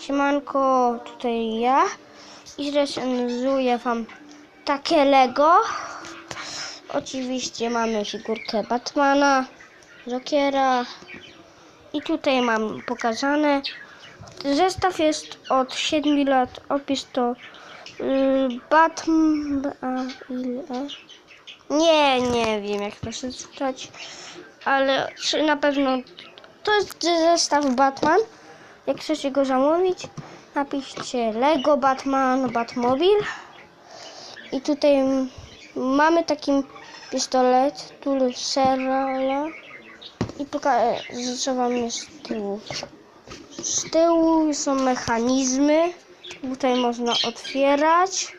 Siemanko, tutaj ja i zrecenzuję wam takie Lego. Oczywiście mamy figurkę Batmana, Jokera i tutaj mam pokazane. Zestaw jest od 7 lat, opis to yy, Batman... Ile? Nie, nie wiem jak to się czytać, ale na pewno to jest zestaw Batman. Jak chcecie go zamówić, napiszcie Lego Batman Batmobil. I tutaj mamy taki pistolet Tulsera i pokażę co wam jest z tyłu. Z tyłu są mechanizmy. Tutaj można otwierać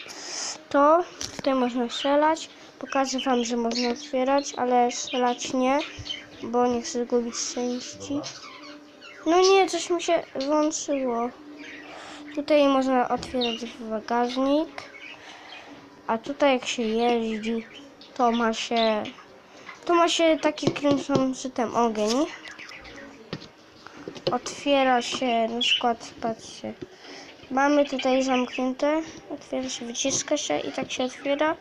to. Tutaj można strzelać. Pokażę wam, że można otwierać, ale strzelać nie, bo nie chcę zgubić części. No nie, coś mi się włączyło. Tutaj można otwierać bagażnik. A tutaj jak się jeździ, to ma się to ma się taki kręcący ten ogień. Otwiera się, na przykład, patrzcie. Mamy tutaj zamknięte, otwiera się, wyciska się i tak się otwiera,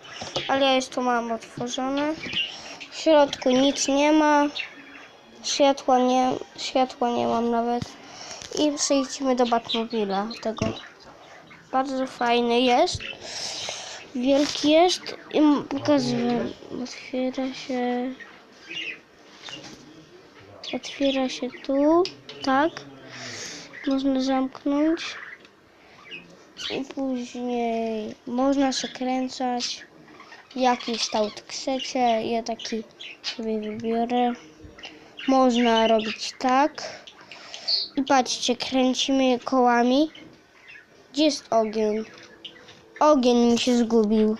ale ja już to mam otworzone. W środku nic nie ma, światła nie, nie mam nawet. I przejdźmy do Batmobila tego. Bardzo fajny jest. Wielki jest i pokazuję. Otwiera się. Otwiera się tu, tak. Można zamknąć. I później można się kręcać. Jaki kształt chcecie. Ja taki sobie wybiorę. Można robić tak. I patrzcie, kręcimy kołami. Gdzie jest ogień? Ogień mi się zgubił.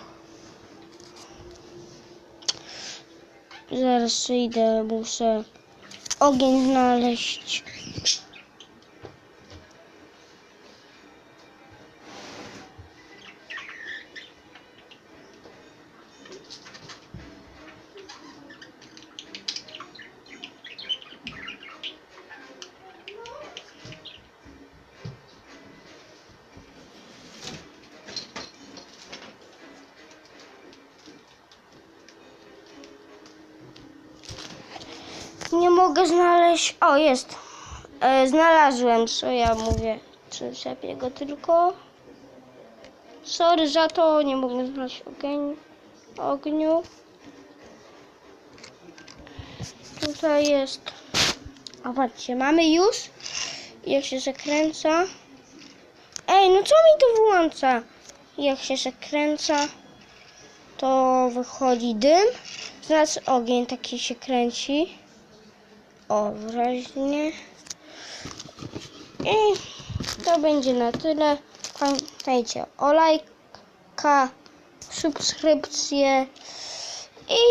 Zaraz idę, muszę ogień znaleźć. Nie mogę znaleźć. O, jest. E, znalazłem, co ja mówię. Przyczepię go tylko. Sorry za to, nie mogę znaleźć ogień, ogniu. Tutaj jest. A patrzcie, mamy już. Jak się zakręca. Ej, no co mi to włącza? Jak się zakręca, to wychodzi dym. Zaraz ogień taki się kręci. O, wyraźnie. I to będzie na tyle. Pamiętajcie o lajka, subskrypcję i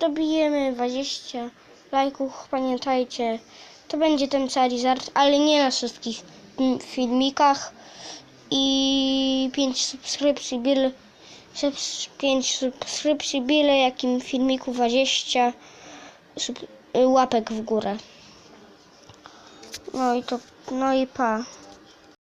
dobijemy 20 lajków. Pamiętajcie, to będzie ten Charizard, ale nie na wszystkich filmikach. I 5 subskrypcji byle 5 subskrypcji byle jakim filmiku 20 sub, łapek w górę. No i to, no i pa.